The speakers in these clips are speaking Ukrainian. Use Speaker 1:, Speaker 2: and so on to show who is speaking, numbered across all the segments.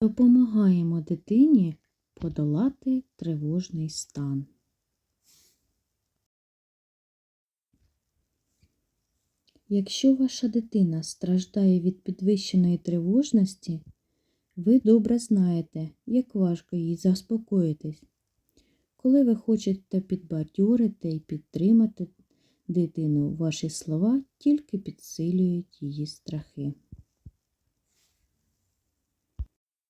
Speaker 1: Допомагаємо дитині подолати тривожний стан. Якщо ваша дитина страждає від підвищеної тривожності, ви добре знаєте, як важко їй заспокоїтись. Коли ви хочете підбадьорити і підтримати дитину, ваші слова тільки підсилюють її страхи.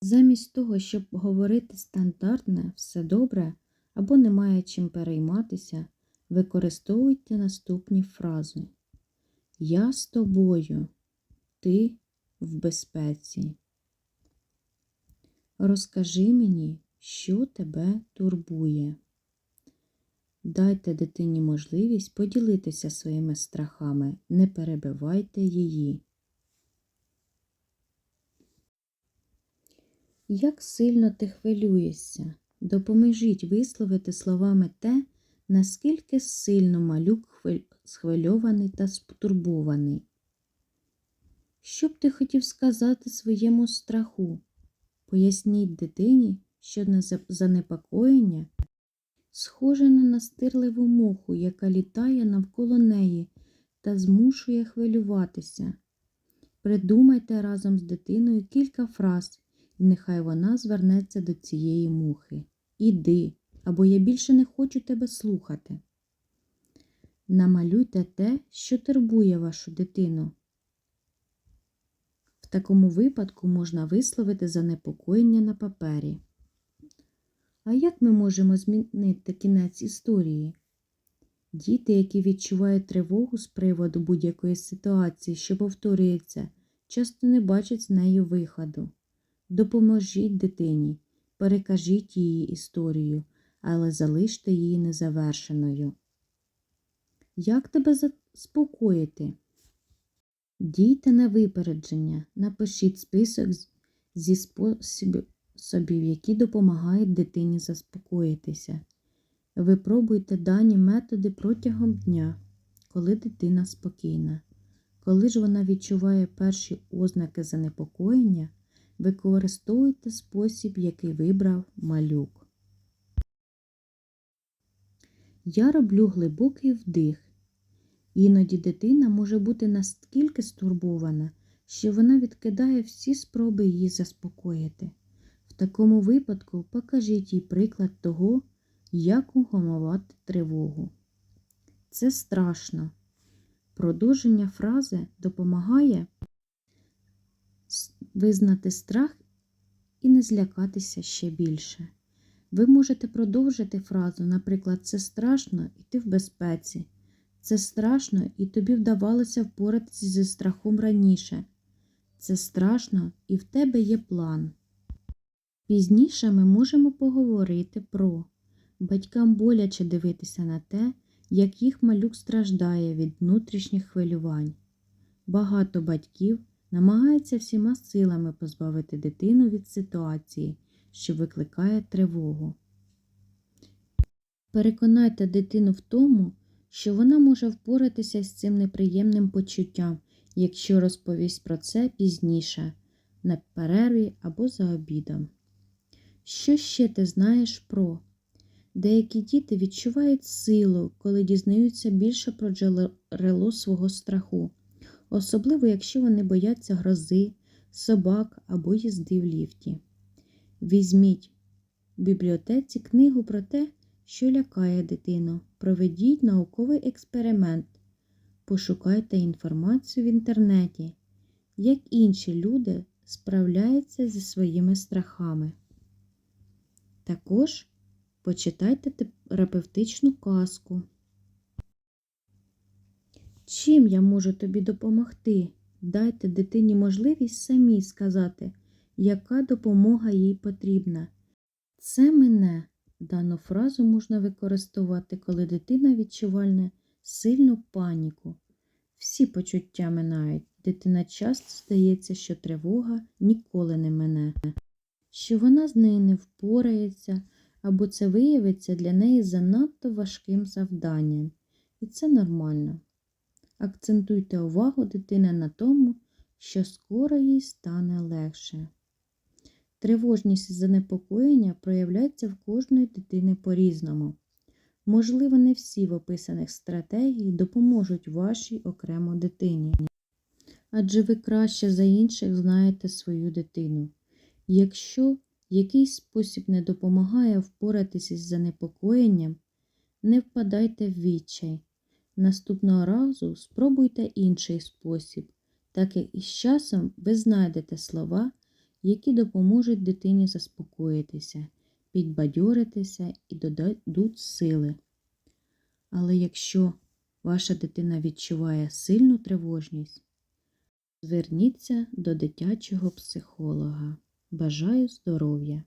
Speaker 1: Замість того, щоб говорити стандартне все добре або немає чим перейматися, використовуйте наступні фрази. Я з тобою, ти в безпеці. Розкажи мені, що тебе турбує. Дайте дитині можливість поділитися своїми страхами, не перебивайте її. Як сильно ти хвилюєшся, допоможіть висловити словами те, наскільки сильно малюк хвиль- схвильований та стурбований. Що б ти хотів сказати своєму страху? Поясніть дитині, що на занепокоєння схоже на настирливу муху, яка літає навколо неї та змушує хвилюватися. Придумайте разом з дитиною кілька фраз, нехай вона звернеться до цієї мухи. Іди, або я більше не хочу тебе слухати. Намалюйте те, що турбує вашу дитину. В такому випадку можна висловити занепокоєння на папері. А як ми можемо змінити кінець історії? Діти, які відчувають тривогу з приводу будь-якої ситуації, що повторюється, часто не бачать з нею виходу. Допоможіть дитині, перекажіть її історію, але залиште її незавершеною. Як тебе заспокоїти? Дійте на випередження, напишіть список зі способів, які допомагають дитині заспокоїтися. Випробуйте дані методи протягом дня, коли дитина спокійна. Коли ж вона відчуває перші ознаки занепокоєння, використовуйте спосіб, який вибрав малюк. Я роблю глибокий вдих. Іноді дитина може бути настільки стурбована, що вона відкидає всі спроби її заспокоїти. В такому випадку покажіть їй приклад того, як угамувати тривогу. Це страшно. Продовження фрази допомагає визнати страх і не злякатися ще більше. Ви можете продовжити фразу, наприклад, це страшно і ти в безпеці. Це страшно і тобі вдавалося впоратися зі страхом раніше. Це страшно і в тебе є план. Пізніше ми можемо поговорити про батькам боляче дивитися на те, як їх малюк страждає від внутрішніх хвилювань. Багато батьків намагаються всіма силами позбавити дитину від ситуації, що викликає тривогу. Переконайте дитину в тому, що вона може впоратися з цим неприємним почуттям, якщо розповість про це пізніше, на перерві або за обідом. Що ще ти знаєш про? Деякі діти відчувають силу, коли дізнаються більше про джерело свого страху, особливо якщо вони бояться грози, собак або їзди в ліфті. Візьміть в бібліотеці книгу про те, що лякає дитину. Проведіть науковий експеримент. Пошукайте інформацію в інтернеті, як інші люди справляються зі своїми страхами. Також почитайте терапевтичну казку. Чим я можу тобі допомогти? Дайте дитині можливість самій сказати, яка допомога їй потрібна. Це мене. Дану фразу можна використовувати, коли дитина відчуває сильну паніку. Всі почуття минають. Дитина часто здається, що тривога ніколи не мине, що вона з нею не впорається, або це виявиться для неї занадто важким завданням. І це нормально. Акцентуйте увагу дитини на тому, що скоро їй стане легше. Тривожність і занепокоєння проявляються в кожної дитини по-різному. Можливо, не всі в описаних стратегій допоможуть вашій окремо дитині. Адже ви краще за інших знаєте свою дитину. Якщо якийсь спосіб не допомагає впоратися з занепокоєнням, не впадайте в відчай. Наступного разу спробуйте інший спосіб, так як із часом ви знайдете слова, які допоможуть дитині заспокоїтися, підбадьоритися і додадуть сили. Але якщо ваша дитина відчуває сильну тривожність, зверніться до дитячого психолога. Бажаю здоров'я!